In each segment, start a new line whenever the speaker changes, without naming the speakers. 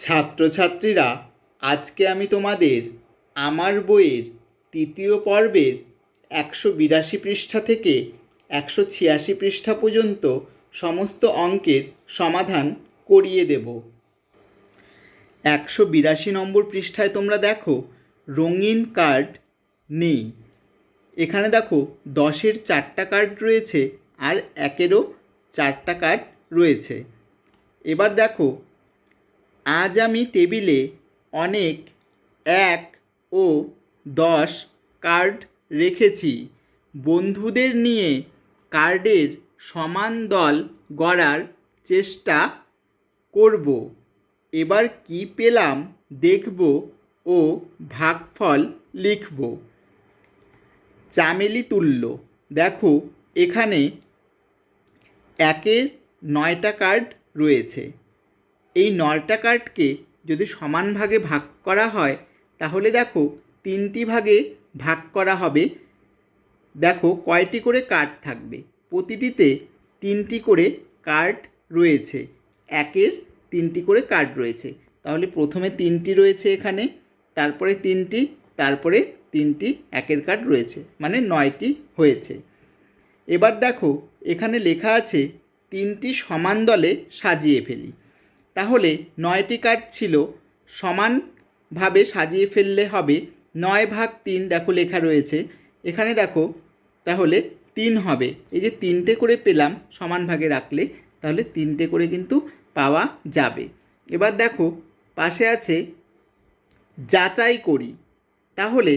ছাত্রছাত্রীরা, আজকে আমি তোমাদের আমার বইয়ের তৃতীয় পর্বের একশো বিরাশি পৃষ্ঠা থেকে একশো ছিয়াশি পৃষ্ঠা পর্যন্ত সমস্ত অঙ্কের সমাধান করিয়ে দেব। একশো বিরাশি নম্বর পৃষ্ঠায় তোমরা দেখো, রঙিন কার্ড নেই। এখানে দেখো, দশের চারটা কার্ড রয়েছে আর একেরও চারটা কার্ড রয়েছে। এবার দেখো আজ আমি টেবিলে অনেক এক ও দশ কার্ড রেখেছি। বন্ধুদের নিয়ে কার্ডের সমান দল গড়ার চেষ্টা করব। এবার কি পেলাম দেখব ও ভাগফল লিখব। চামেলি তুল্য, দেখো এখানে একের নয়টা কার্ড রয়েছে। এই নয়টা কার্ডকে যদি সমান ভাগে ভাগ করা হয়, তাহলে দেখো তিনটি ভাগে ভাগ করা হবে। দেখো কয়টি করে কার্ড থাকবে? প্রতিটিতে তিনটি করে কার্ড রয়েছে। একের তিনটি করে কার্ড রয়েছে। তাহলে প্রথমে তিনটি রয়েছে এখানে, তারপরে তিনটি তারপরে তিনটি, একের কার্ড রয়েছে মানে নয়টি হয়েছে। এবার দেখো এখানে লেখা আছে, তিনটি সমান দলে সাজিয়ে ফেলি। তাহলে নয়টি কার্ড ছিল, সমানভাবে সাজিয়ে ফেললে হবে নয় ভাগ তিন, দেখো লেখা রয়েছে। এখানে দেখো, তাহলে তিন হবে। এই যে তিনটে করে পেলাম সমান ভাগে রাখলে, তাহলে তিনটে করে কিন্তু পাওয়া যাবে। এবার দেখো, পাশে আছে যাচাই করি। তাহলে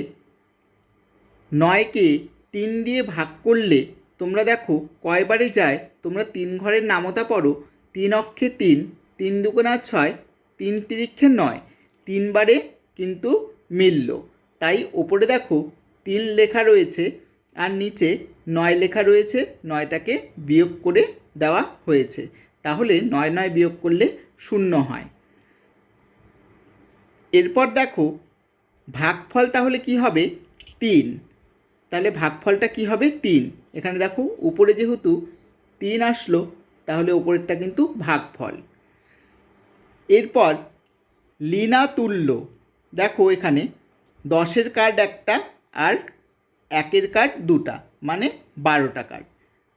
নয়কে তিন দিয়ে ভাগ করলে তোমরা দেখো কয়বারে যায়? তোমরা তিন ঘরের নামতা পড়ো, তিন অক্ষে তিন তিন দুগুণা ছয়, তিন তিরিক্ষে নয় তিনবারে কিন্তু মিলল। তাই ওপরে দেখো তিন লেখা রয়েছে আর নিচে নয় লেখা রয়েছে, নয়টাকে বিয়োগ করে দেওয়া হয়েছে। তাহলে নয় নয় বিয়োগ করলে শূন্য হয়। এরপর দেখো ভাগফল তাহলে কি হবে? তিন। তাহলে ভাগফলটা কি হবে? তিন। এখানে দেখো উপরে যেহেতু তিন আসলো, তাহলে উপরেরটা কিন্তু ভাগফল। এরপর লিনা তুল্য দেখো এখানে দশের কার্ড একটা আর একের কার্ড দুটা মানে বারোটা কার্ড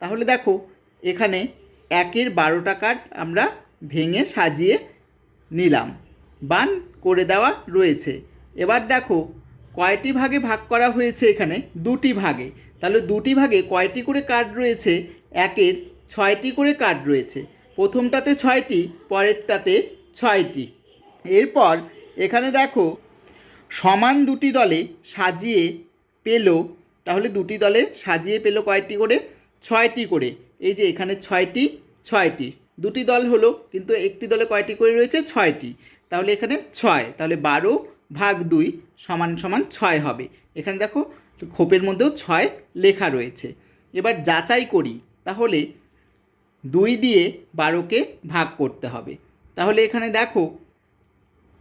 তাহলে দেখো এখানে একের বারোটা কার্ড আমরা ভেঙে সাজিয়ে নিলাম, বান করে দেওয়া রয়েছে। এবার দেখো কয়টি ভাগে ভাগ করা হয়েছে এখানে? দুটি ভাগে। তাহলে দুটি ভাগে কয়টি করে কার্ড রয়েছে? একের ছয়টি করে কার্ড রয়েছে। প্রথমটাতে ছয়টি, পরেরটাতে ছয়টি। এরপর এখানে দেখো, সমান দুটি দলে সাজিয়ে পেল, তাহলে দুটি দলে সাজিয়ে পেল কয়টি করে? ছয়টি করে। এই যে এখানে ছয়টি ছয়টি। দুটি দল হলো, কিন্তু একটি দলে কয়টি করে রয়েছে? ছয়টি। তাহলে এখানে ছয়। তাহলে বারো ভাগ দুই সমান সমান ছয় হবে। এখানে দেখো, খোপের মধ্যেও ছয় লেখা রয়েছে। এবার যাচাই করি, তাহলে দুই দিয়ে বারোকে ভাগ করতে হবে। তাহলে এখানে দেখো,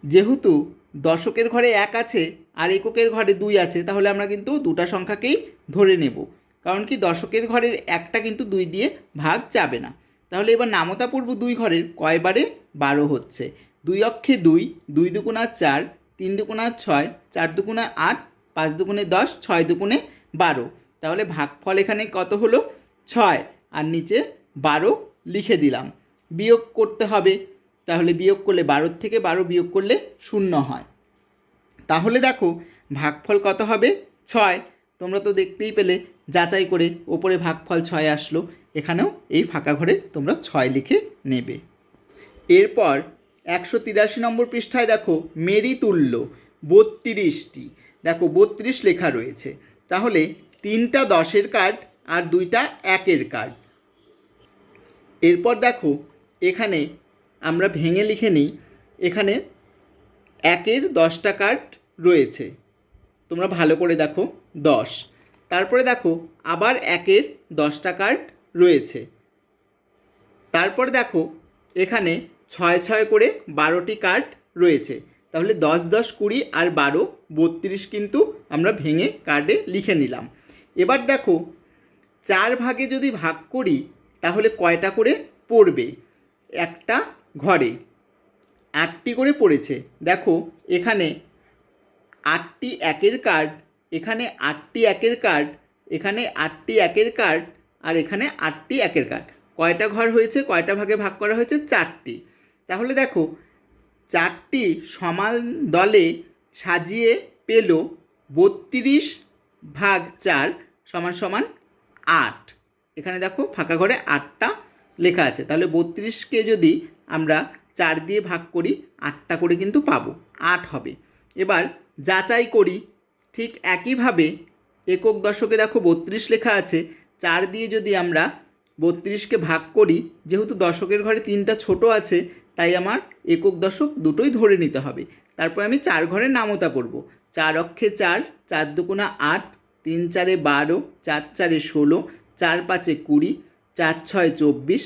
যেহেতু দশকের ঘরে এক আছে আর এককের ঘরে দুই আছে, তাহলে আমরা কিন্তু দুটা সংখ্যাকেই ধরে নেব। কারণ কি দশকের ঘরের একটা কিন্তু দুই দিয়ে ভাগ যাবে না। তাহলে এবার নামতা পূর্ব দুই ঘরের কয়বারে বারো হচ্ছে? দুই অক্ষে দুই দুই দুগুণা চার, তিন দুগুণা ছয়, চার দুগুণা আট, পাঁচ দুগুণে দশ, ছয় দুগুণে বারো। তাহলে ভাগফল এখানে কত হলো? ছয়। আর নিচে বারো লিখে দিলাম। বিয়োগ করতে হবে। তাহলে বিয়োগ করলে বারোর থেকে বারো বিয়োগ করলে শূন্য হয়। তাহলে দেখো ভাগফল কত হবে? ছয়। তোমরা তো দেখতেই পেলে, যাচাই করে ওপরে ভাগফল ছয় আসলো। এখানেও এই ফাঁকা ঘরে তোমরা ছয় লিখে নেবে। এরপর একশো তিরাশি নম্বর পৃষ্ঠায় দেখো মেরি তুল্য, বত্রিশটি। দেখো বত্রিশ লেখা রয়েছে। তাহলে তিনটা দশের কার্ড আর দুইটা একের কার্ড। এরপর দেখো এখানে আমরা ভেঙে লিখে নিই, এখানে একের দশটা কার্ড রয়েছে। তোমরা ভালো করে দেখো, দশ। তারপরে দেখো, আবার একের দশটা কার্ড রয়েছে। তারপর দেখো, এখানে ছয় ছয় করে বারোটি কার্ড রয়েছে। তাহলে দশ দশ কুড়ি আর বারো, বত্রিশ কিন্তু আমরা ভেঙে কার্ডে লিখে নিলাম। এবার দেখো, চার ভাগে যদি ভাগ করি, তাহলে কয়টা করে পড়বে? একটা ঘরে। আটটি করে পড়েছে। দেখো, এখানে আটটি একের কার্ড, এখানে আটটি একের কার্ড, এখানে আটটি একের কার্ড, আর এখানে আটটি একের কার্ড। কয়টা ঘর হয়েছে? কয়টা ভাগে ভাগ করা হয়েছে? চারটি। তাহলে দেখো, চারটি সমান দলে সাজিয়ে পেল বত্রিশ ভাগ চার সমান সমান আট। এখানে দেখো, ফাঁকা ঘরে আটটা লেখা আছে। তাহলে বত্রিশকে যদি আমরা চার দিয়ে ভাগ করি, আটটা করে কিন্তু পাবো, আট হবে। এবার যাচাই করি, ঠিক একইভাবে একক দশকে দেখো বত্রিশ লেখা আছে, চার দিয়ে যদি আমরা বত্রিশকে ভাগ করি, যেহেতু দশকের ঘরে তিনটা ছোট আছে, তাই আমার একক দশক দুটোই ধরে নিতে হবে। তারপর আমি চার ঘরের নামতা করব, চার অক্ষে চার চার দুকোনা আট, তিন চারে বারো, চার চারে ষোলো, চার পাঁচে কুড়ি, চার ছয় চব্বিশ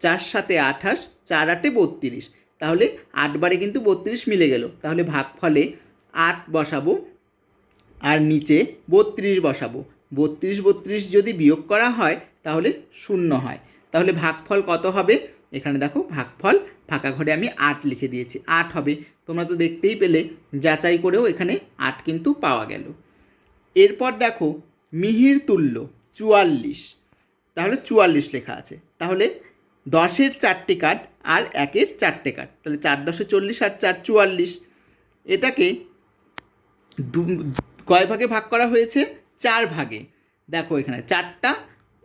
চার সাতে আঠাশ, চার আটে বত্রিশ। তাহলে আটবারে কিন্তু বত্রিশ মিলে গেল। তাহলে ভাগফলে আট বসাবো আর নিচে বত্রিশ বসাবো। বত্রিশ বত্রিশ যদি বিয়োগ করা হয়, তাহলে শূন্য হয়। তাহলে ভাগফল কত হবে? এখানে দেখো ভাগফল, ফাঁকা ঘরে আমি আট লিখে দিয়েছি। আট হবে। তোমরা তো দেখতেই পেলে, যাচাই করেও এখানে আট কিন্তু পাওয়া গেল। এরপর দেখো মিহির তুল্য, চুয়াল্লিশ। তাহলে চুয়াল্লিশ লেখা আছে। তাহলে দশের চারটে কাঠ আর একের চারটে কাঠ তাহলে চার দশে চল্লিশ আর চার চুয়াল্লিশ। এটাকে দু, কয় ভাগে ভাগ করা হয়েছে? চার ভাগে। দেখো এখানে চারটা,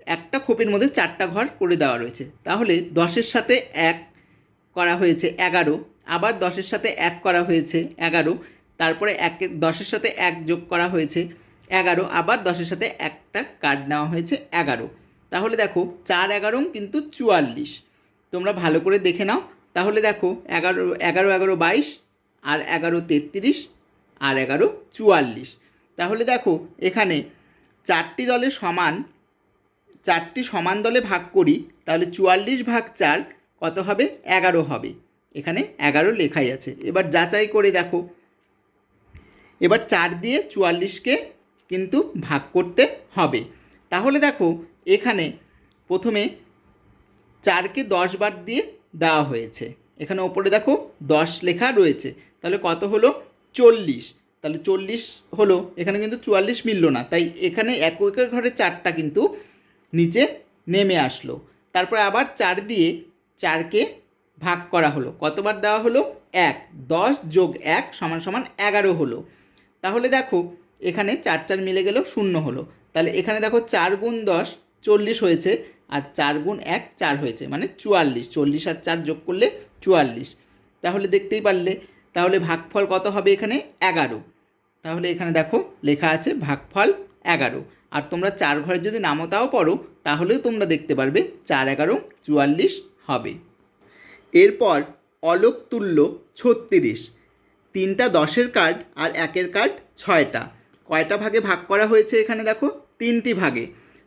একটা খোপের মধ্যে চারটা ঘর করে দেওয়া রয়েছে। তাহলে দশের সাথে এক করা হয়েছে এগারো, আবার দশের সাথে এক করা হয়েছে এগারো, তারপরে এক দশের সাথে এক যোগ করা হয়েছে এগারো, আবার দশের সাথে একটা কার্ড নেওয়া হয়েছে এগারো। তাহলে দেখো চার এগারো কিন্তু চুয়াল্লিশ। তোমরা ভালো করে দেখে নাও। তাহলে দেখো এগারো এগারো এগারো বাইশ, আর এগারো তেত্রিশ, আর এগারো চুয়াল্লিশ। তাহলে দেখো এখানে চারটি দলে সমান, চারটি সমান দলে ভাগ করি, তাহলে চুয়াল্লিশ ভাগ চার কত হবে? এগারো হবে। এখানে এগারো লেখাই আছে। এবার যাচাই করে দেখো। এবার চার দিয়ে চুয়াল্লিশকে কিন্তু ভাগ করতে হবে। তাহলে দেখো, এখানে প্রথমে চারকে দশ বার দিয়ে দেওয়া হয়েছে। এখানে ওপরে দেখো, দশ লেখা রয়েছে। তাহলে কত হলো? চল্লিশ। তাহলে চল্লিশ হলো, এখানে কিন্তু চুয়াল্লিশ মিলল না। তাই এখানে এক একের ঘরে চারটা কিন্তু নিচে নেমে আসলো। তারপরে আবার চার দিয়ে চারকে ভাগ করা হলো। কতবার দেওয়া হলো? এক। দশ যোগ এক সমান সমান এগারো হলো। তাহলে দেখো, এখানে চার চার মিলে গেল, শূন্য হলো। তাহলে এখানে দেখো চার গুণ দশ, চল্লিশ হয়েছে, আর চার গুণ এক, চার হয়েছে মানে চুয়াল্লিশ, চল্লিশ আর চার যোগ করলে চুয়াল্লিশ। তাহলে দেখতেই পারলে, তাহলে ভাগফল কত হবে এখানে? এগারো। তাহলে এখানে দেখো, লেখা আছে ভাগফল এগারো। আর তোমরা চার ঘরে যদি নামতাও পড়ো, তাহলেও তোমরা দেখতে পারবে চার এগারো, চুয়াল্লিশ হবে। এরপর অলোক তুল্য ছত্রিশ। তিনটা দশের কার্ড আর একের কার্ড ছয়টা। কয়টা ভাগে ভাগ করা হয়েছে এখানে দেখো? তিনটি ভাগে।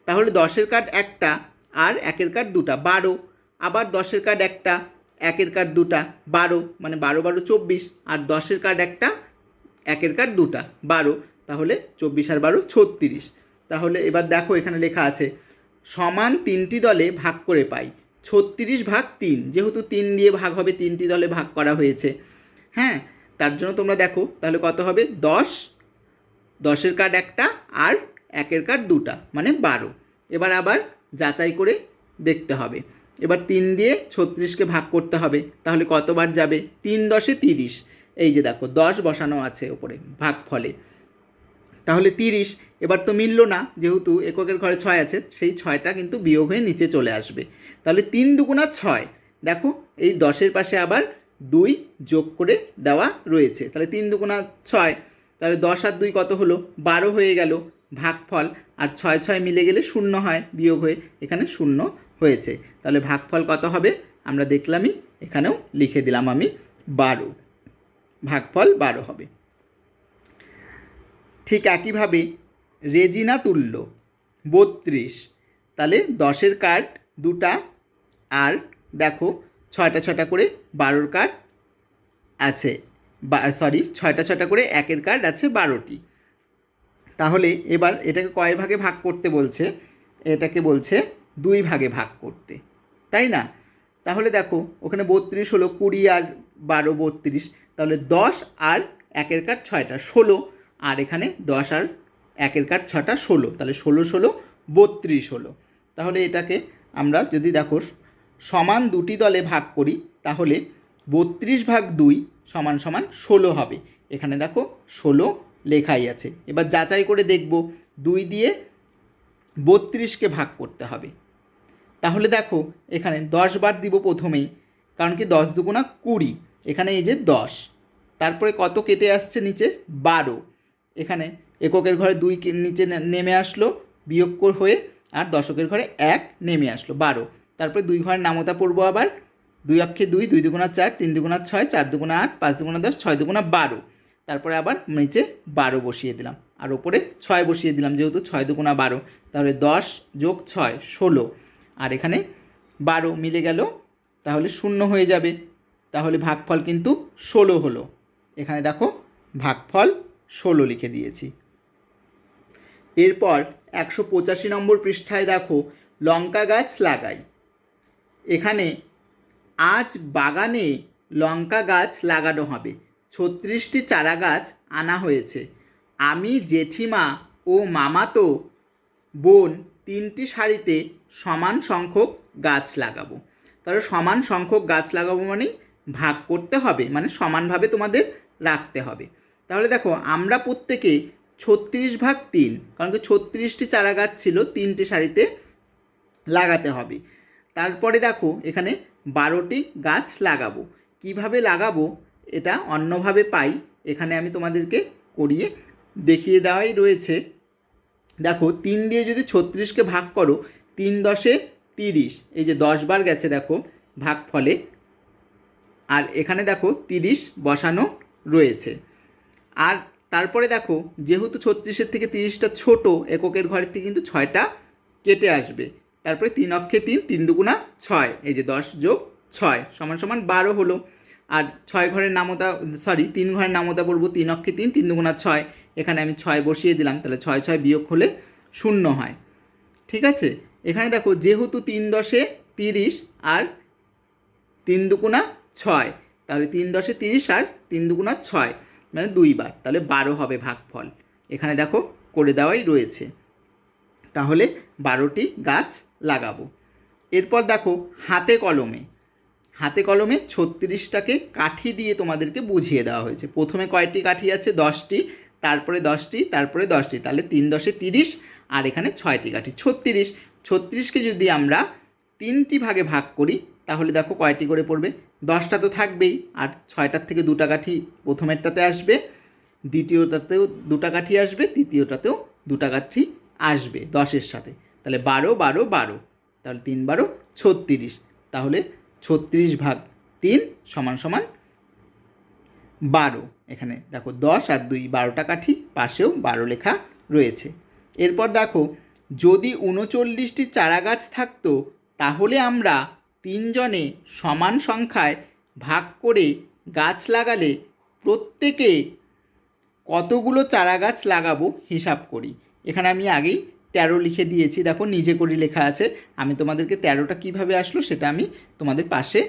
তাহলে দশের কার্ড একটা আর একের কার্ড দুটা, বারো। আবার দশের কার্ড একটা, একের কার্ড দুটা, বারো। মানে বারো বারো, চব্বিশ। আর দশের কার্ড একটা, একের কার্ড দুটা, বারো। তাহলে চব্বিশ আর বারো, ছত্রিশ। তাহলে এবার দেখো এখানে লেখা আছে, সমান তিনটি দলে ভাগ করে পাই। ছত্রিশ ভাগ তিন, যেহেতু তিন দিয়ে ভাগ হবে, তিনটি দলে ভাগ করা হয়েছে। হ্যাঁ তার জন্য তোমরা দেখো, তাহলে কত হবে? দশ। দশের কার্ড একটা আর একের কার্ড দুটা মানে বারো। এবার আবার যাচাই করে দেখতে হবে। এবার তিন দিয়ে ছত্রিশকে ভাগ করতে হবে, তাহলে কতবার যাবে? তিন দশে তিরিশ। এই যে দেখো, দশ বসানো আছে ওপরে, ভাগ ফলে। তাহলে তিরিশ, এবার তো মিলল না, যেহেতু এককের ঘরে ছয় আছে, সেই ছয়টা কিন্তু বিয়োগ হয়ে নিচে চলে আসবে। তাহলে তিন দুগুণা ছয়, দেখো, এই দশের পাশে আবার দুই যোগ করে দেওয়া রয়েছে। তাহলে তিন দুগুণা ছয়, তাহলে দশ আর দুই কত হলো? বারো হয়ে গেল। ভাগফল আর ছয় ছয় মিলে গেলে শূন্য হয়, বিয়োগ হয়ে এখানে শূন্য হয়েছে। তাহলে ভাগফল কত হবে? আমরা দেখলামই, এখানেও লিখে দিলাম আমি বারো। ভাগফল বারো হবে। ঠিক একইভাবে রেজিনা তুল্য, বত্রিশ। তাহলে দশের কার্ড দুটা, আর দেখো ছয়টা ছয়টা করে বারোর কার্ড আছে। সরি, ছয়টা ছয়টা করে একের কার্ড আছে বারোটি। তাহলে এবার এটাকে কয় ভাগে ভাগ করতে বলছে? এটাকে বলছে দুই ভাগে ভাগ করতে। তাই না? তাহলে দেখো, ওখানে বত্রিশ হলো কুড়ি আর বারো বত্রিশ। তাহলে দশ আর একের কাঠ ছয়টা, ষোলো। আর এখানে দশ আর একের কাঠ ছটা, ষোলো। তাহলে ষোলো ষোলো, বত্রিশ হলো। তাহলে এটাকে আমরা যদি দেখো, সমান দুটি দলে ভাগ করি, তাহলে বত্রিশ ভাগ দুই সমান সমান ষোলো হবে। এখানে দেখো, ষোলো লেখাই আছে। এবার যাচাই করে দেখব, দুই দিয়ে বত্রিশকে ভাগ করতে হবে। তাহলে দেখো, এখানে দশ বার দিব প্রথমেই, কারণ কি দশ দুগুণা কুড়ি, এখানে এই যে দশ। তারপরে কত কেটে আসছে নিচে? বারো। এখানে এককের ঘরে দুই নিচে নেমে আসলো, বিয়োগ হয়ে, আর দশকের ঘরে এক নেমে আসলো, বারো। তারপরে দুই ঘরের নামতা পড়ব আবার, দুই অক্ষে দুই দুই দুগুণা চার, তিন দুগুণা ছয়, চার দুগুণা আট, পাঁচ দুগুণা দশ, ছয় দুগুণা বারো। তারপরে আবার নিচে বারো বসিয়ে দিলাম। আর ওপরে ছয় বসিয়ে দিলাম, যেহেতু ছয় দুগুণা বারো, তাহলে দশ যোগ ছয়, ষোলো। আর এখানে বারো মিলে গেল, তাহলে শূন্য হয়ে যাবে। তাহলে ভাগফল কিন্তু ষোলো হলো। এখানে দেখো ভাগফল ষোলো লিখে দিয়েছি। এরপর একশো পঁচাশি নম্বর পৃষ্ঠায় দেখো লঙ্কা গাছ লাগাই। এখানে আজ বাগানে লঙ্কা গাছ লাগানো হবে। ছত্রিশটি চারা গাছ আনা হয়েছে। আমি জেঠিমা ও মামাতো বোন তিনটি সারিতে সমান সংখ্যক গাছ লাগাবো। তাহলে সমান সংখ্যক গাছ লাগাবো মানে ভাগ করতে হবে মানে সমানভাবে তোমাদের রাখতে হবে। তাহলে দেখো, আমরা প্রত্যেকে ছত্রিশ ভাগ তিন, কারণ কি ছত্রিশটি চারা গাছ ছিল, তিনটি সারিতে লাগাতে হবে। তারপরে দেখো, এখানে বারোটি গাছ লাগাবো। কীভাবে লাগাবো? এটা অন্যভাবে পাই। এখানে আমি তোমাদেরকে করিয়ে দেখিয়ে দেওয়াই রয়েছে। দেখো, তিন দিয়ে যদি ছত্রিশকে ভাগ করো, তিন দশে তিরিশ, এই যে দশ বার গেছে দেখো, ভাগ ফলে। আর এখানে দেখো, তিরিশ বসানো রয়েছে। আর তারপরে দেখো, যেহেতু ছত্রিশের থেকে তিরিশটা ছোট, এককের ঘরের থেকে কিন্তু ছয়টা কেটে আসবে। তারপরে তিন অক্ষে তিন তিন দুগুণা ছয়, এই যে দশ যোগ ছয়, সমান সমান বারো হলো। আর ছয় ঘরের নামতা সরি তিন ঘরের নামতা পড়ব তিন অক্ষে তিন তিন দুগুণা ছয়। এখানে আমি ছয় বসিয়ে দিলাম, তাহলে ছয় ছয় বিয়োগ হলে শূন্য হয়। ঠিক আছে? এখানে দেখো, যেহেতু তিন দশে তিরিশ আর তিন দুগুণা ছয়, তাহলে তিন দশে তিরিশ আর তিন দুগুণা ছয় মানে দুইবার, তাহলে বারো হবে ভাগফল। এখানে দেখো, করে দেওয়াই রয়েছে। তাহলে বারোটি গাছ লাগাবো। এরপর দেখো, হাতে কলমে হাতে কলমে ছত্রিশটাকে কাঠি দিয়ে তোমাদেরকে বুঝিয়ে দেওয়া হয়েছে। প্রথমে কয়টি কাঠি আছে? দশটি, তারপরে দশটি তারপরে দশটি, তাহলে তিন দশে তিরিশ, আর এখানে ছয়টি কাঠি। ছত্রিশ, ছত্রিশকে যদি আমরা তিনটি ভাগে ভাগ করি, তাহলে দেখো কয়টি করে পড়বে? দশটা তো থাকবেই, আর ছয়টার থেকে দুটা কাঠি প্রথমেরটাতে আসবে, দ্বিতীয়টাতেও দুটা কাঠি আসবে, তৃতীয়টাতেও দুটা কাঠি আসবে দশের সাথে। তাহলে বারো বারো বারো, তাহলে তিন বারো, ছত্রিশ, তাহলে ছত্রিশ ভাগ তিন সমান সমান বারো। এখানে দেখো দশ আর দুই বারোটা কাঠি, পাশেও বারো লেখা রয়েছে। এরপর দেখো, যদি উনচল্লিশটি চারা গাছ থাকতো, তাহলে আমরা তিনজনে সমান সংখ্যায় ভাগ করে গাছ লাগালে প্রত্যেকে কতগুলো চারা গাছ লাগাবো হিসাব করি। এখানে আমি আগেই তেরো লিখে দিয়েছি। দেখো, নিজে করে লেখা আছে। আমি তোমাদেরকে তেরোটা কীভাবে আসলো সেটা আমি তোমাদের পাশে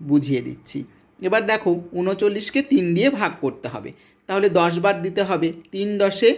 বুঝিয়ে দিচ্ছি। এবার দেখো, উনচল্লিশকে তিন দিয়ে ভাগ করতে হবে। তাহলে দশ বার দিতে হবে। তিন দশে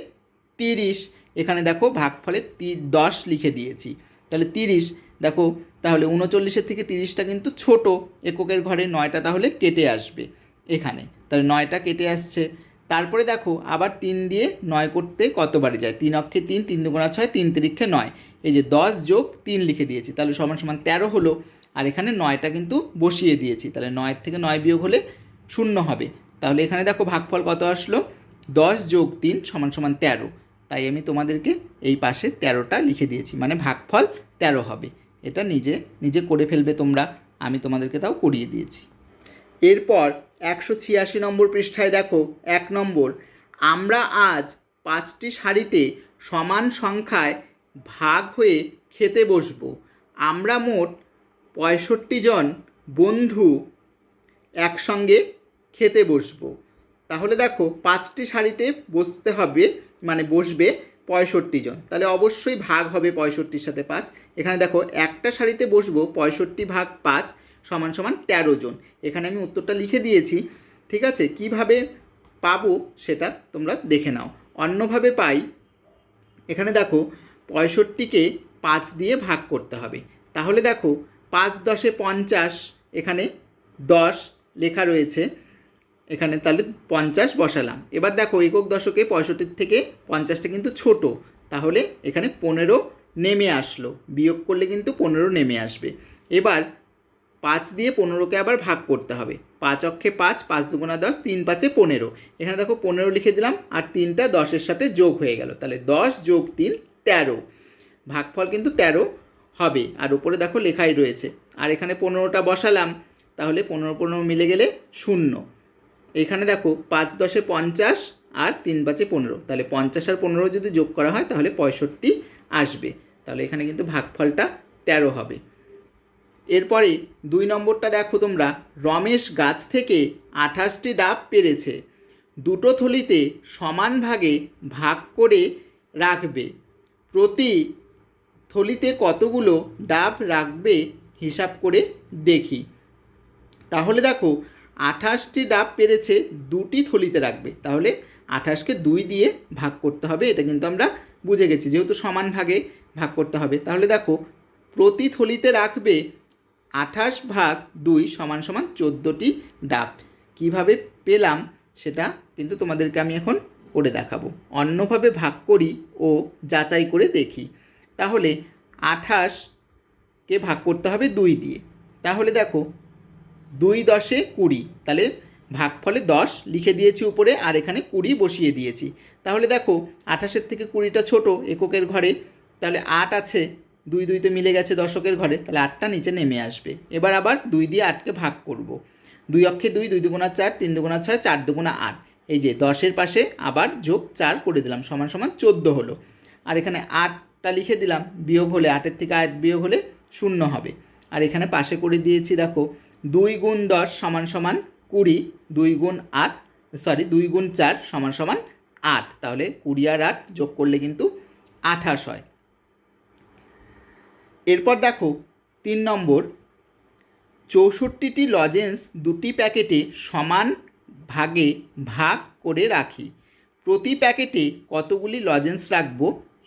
তিরিশ। এখানে দেখো, ভাগফলে তি, দশ লিখে দিয়েছি। তাহলে তিরিশ, দেখো, তাহলে উনচল্লিশের থেকে তিরিশটা কিন্তু ছোট। এককের ঘরে নয়টা তাহলে কেটে আসবে এখানে। তাহলে নয়টা কেটে আসছে। তারপরে দেখো, আবার তিন দিয়ে নয় করতে কতবারে যায়? তিন অক্ষে তিন তিন দুগুণা ছয়, তিন তিরিক্ষে নয়। এই যে দশ যোগ তিন লিখে দিয়েছি, তাহলে সমান সমান তেরো হলো। আর এখানে নয়টা কিন্তু বসিয়ে দিয়েছি, তাহলে নয়ের থেকে নয় বিয়োগ হলে শূন্য হবে। তাহলে এখানে দেখো ভাগফল কত আসলো? দশ যোগ তিন সমান সমান তেরো। তাই আমি তোমাদেরকে এই পাশে তেরোটা লিখে দিয়েছি মানে ভাগফল তেরো হবে। এটা নিজে নিজে করে ফেলবে তোমরা। আমি তোমাদেরকে তাও করিয়ে দিয়েছি। এরপর একশো ছিয়াশি নম্বর পৃষ্ঠায় দেখো, এক নম্বর। আমরা আজ পাঁচটি শাড়িতে সমান সংখ্যায় ভাগ হয়ে খেতে বসবো। আমরা মোট পঁয়ষট্টি জন বন্ধু একসঙ্গে খেতে বসবো। তাহলে দেখো, পাঁচটি শাড়িতে বসতে হবে মানে বসবে পঁয়ষট্টি জন। তাহলে অবশ্যই ভাগ হবে পঁয়ষট্টির সাথে পাঁচ। এখানে দেখো, একটা শাড়িতে বসবো পঁয়ষট্টি ভাগ পাঁচ। সমান সমান তেরো জন। এখানে আমি উত্তরটা লিখে দিয়েছি, ঠিক আছে? কীভাবে পাবো সেটা তোমরা দেখে নাও। অন্যভাবে পাই, এখানে দেখো পঁয়ষট্টিকে পাঁচ দিয়ে ভাগ করতে হবে। তাহলে দেখো পাঁচ দশে পঞ্চাশ, এখানে দশ লেখা রয়েছে, এখানে তাহলে পঞ্চাশ বসালাম। এবার দেখো একক দশকে পঁয়ষট্টির থেকে পঞ্চাশটা কিন্তু ছোট, তাহলে এখানে পনেরো নেমে আসলো। বিয়োগ করলে কিন্তু পনেরো নেমে আসবে। এবার পাঁচ দিয়ে পনেরোকে আবার ভাগ করতে হবে। পাঁচ অক্ষে পাঁচ পাঁচ দুগুণা দশ, তিন পাঁচে পনেরো। এখানে দেখো পনেরো লিখে দিলাম, আর তিনটা দশের সাথে যোগ হয়ে গেল। তাহলে দশ যোগ তিন, তেরো। ভাগফল কিন্তু তেরো হবে। আর উপরে দেখো লেখাই রয়েছে। আর এখানে পনেরোটা বসালাম, তাহলে পনেরো পনেরো মিলে গেলে শূন্য। এখানে দেখো পাঁচ দশে পঞ্চাশ আর তিন পাঁচে পনেরো। তাহলে পঞ্চাশ আর পনেরো যদি যোগ করা হয়, তাহলে পঁয়ষট্টি আসবে। তাহলে এখানে কিন্তু ভাগফলটা তেরো হবে। এরপরে দুই নম্বরটা দেখো তোমরা। রমেশ গাছ থেকে আঠাশটি ডাব পেরেছে। দুটো থলিতে সমান ভাগে ভাগ করে রাখবে। প্রতি থলিতে কতগুলো ডাব রাখবে হিসাব করে দেখি। তাহলে দেখো, আঠাশটি ডাব পেরেছে, দুটি থলিতে রাখবে। তাহলে আঠাশকে দুই দিয়ে ভাগ করতে হবে, এটা কিন্তু আমরা বুঝে গেছি। যেহেতু সমান ভাগে ভাগ করতে হবে। তাহলে দেখো, প্রতি থলিতে রাখবে আঠাশ ভাগ দুই সমান সমান চোদ্দোটি ডাব। কীভাবে পেলাম সেটা কিন্তু তোমাদেরকে আমি এখন করে দেখাবো। অন্যভাবে ভাগ করি ও যাচাই করে দেখি। তাহলে আঠাশকে ভাগ করতে হবে দুই দিয়ে। তাহলে দেখো, দুই দশে কুড়ি। তাহলে ভাগফলে দশ লিখে দিয়েছি উপরে আর এখানে কুড়ি বসিয়ে দিয়েছি। তাহলে দেখো, আঠাশের থেকে কুড়িটা ছোট এককের ঘরে। তাহলে আট আছে দুই দুইতে মিলে গেছে দশকের ঘরে, তাহলে আটটা নিচে নেমে আসবে। এবার আবার দুই দিয়ে আটকে ভাগ করব। দুই অক্ষে দুই দুই দুগুণা চার, তিন দুগুণা ছয়, চার দুগুণা আট। এই যে দশের পাশে আবার যোগ চার করে দিলাম, সমান সমান চোদ্দ হলো। আর এখানে আটটা লিখে দিলাম, বিয়োগ হলে আটের থেকে আট বিয়োগ হলে শূন্য হবে। আর এখানে পাশে করে দিয়েছি, দেখো, দুই গুণ দশ সমান সমান কুড়ি, দুই গুণ আট সরি দুই গুণ চার সমান সমান আট। তাহলে কুড়ি আর আট যোগ করলে কিন্তু আঠাশ হয়। এরপর দেখো, তিন নম্বর। চৌষট্টিটি লজেন্স দুটি প্যাকেটে সমান ভাগে ভাগ করে রাখি। প্রতি প্যাকেটে কতগুলি লজেন্স রাখব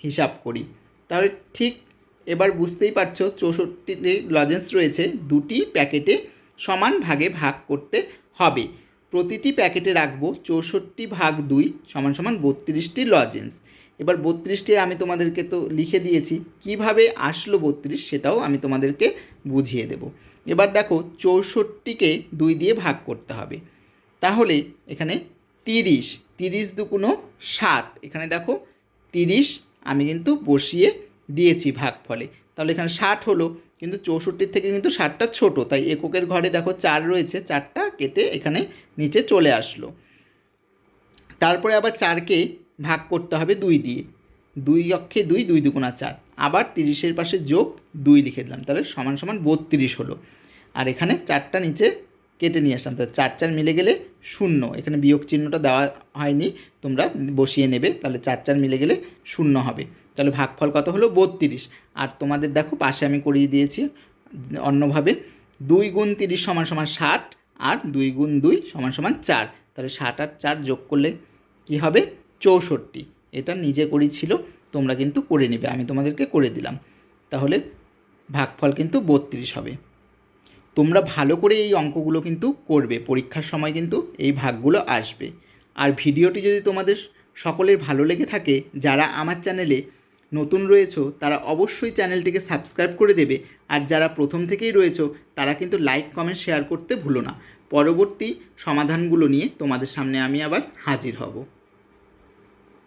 হিসাব করি। তাহলে ঠিক এবার বুঝতেই পারছ, চৌষট্টিটি লজেন্স রয়েছে, দুটি প্যাকেটে সমান ভাগে ভাগ করতে হবে। প্রতিটি প্যাকেটে রাখব চৌষট্টি ভাগ দুই সমান সমান বত্রিশটি লজেন্স। এবার বত্রিশটি আমি তোমাদেরকে তো লিখে দিয়েছি, কীভাবে আসলো বত্রিশ সেটাও আমি তোমাদেরকে বুঝিয়ে দেব। এবার দেখো চৌষট্টিকে দুই দিয়ে ভাগ করতে হবে। তাহলে এখানে তিরিশ তিরিশ দুগুণ ষাট এখানে দেখো তিরিশ আমি কিন্তু বসিয়ে দিয়েছি ভাগ ফলে তাহলে এখানে ষাট হলো, কিন্তু চৌষট্টির থেকে কিন্তু ষাটটা ছোট, তাই এককের ঘরে দেখো চার রয়েছে, চারটা কেটে এখানে নিচে চলে আসলো। তারপরে আবার চারকে ভাগ করতে হবে দুই দিয়ে। দুই অক্ষে দুই দুই দুগুণা চার। আবার তিরিশের পাশে যোগ দুই লিখে দিলাম। তাহলে সমান সমান বত্রিশ হলো। আর এখানে চারটা নিচে কেটে নিয়ে আসলাম। তাহলে চার চার মিলে গেলে শূন্য। এখানে বিয়োগ চিহ্নটা দেওয়া হয়নি। তোমরা বসিয়ে নেবে। তাহলে চার চার মিলে গেলে শূন্য হবে। তাহলে ভাগফল কত হলো? বত্রিশ। আর তোমাদের দেখো, পাশে আমি করিয়ে দিয়েছি অন্যভাবে। দুই গুণ তিরিশ সমান সমান ষাট। আর দুই গুণ দুই সমান সমান চার। তাহলে ষাট আর চার যোগ করলে কি হবে? চৌষট্টি। এটা নিজে করেছিল, তোমরা কিন্তু করে নেবে, আমি তোমাদেরকে করে দিলাম। তাহলে ভাগফল কিন্তু বত্রিশ হবে। তোমরা ভালো করে এই অঙ্কগুলো কিন্তু করবে, পরীক্ষার সময় কিন্তু এই ভাগগুলো আসবে। আর ভিডিওটি যদি তোমাদের সকলের ভালো লেগে থাকে, যারা আমার চ্যানেলে নতুন রয়েছো, তারা অবশ্যই চ্যানেলটিকে সাবস্ক্রাইব করে দেবে। আর যারা প্রথম থেকেই রয়েছো, তারা কিন্তু লাইক, কমেন্ট, শেয়ার করতে ভুলো না। পরবর্তী সমাধানগুলো নিয়ে তোমাদের সামনে আমি আবার হাজির হব।